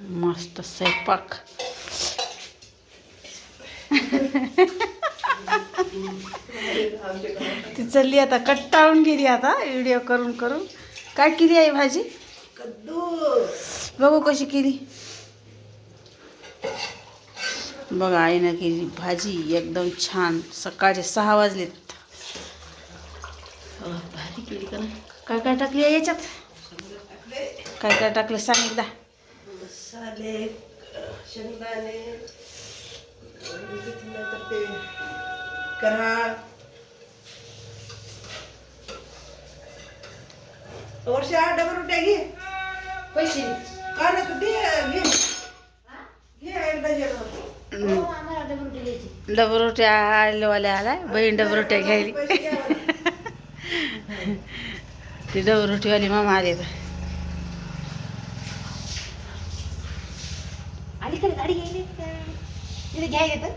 मस्त स्वयंपाक ती चालली आता कट्टाळून गेली आता व्हिडिओ करून करून. काय केली आहे भाजी? कद्दू बघू कशी केली. बघा आईनं केली भाजी एकदम छान. सकाळचे सहा वाजलेत. भारी केली का काय काय टाकली याच्यात? काय काय टाकलं सांग एकदा. मसाले शेंगदाणे नंतर ते कराळ वर्षा डबल रोट्या घे. पैसे. का ना तू दे घे. जेवण डबल रोट्या आलेवाल्या आलाय बहीण डबल रोट्या घ्यायली. ती डबल रोटीवाली मामा आले तर. अलीकडे गाडी येईल तिथे घ्याय येतं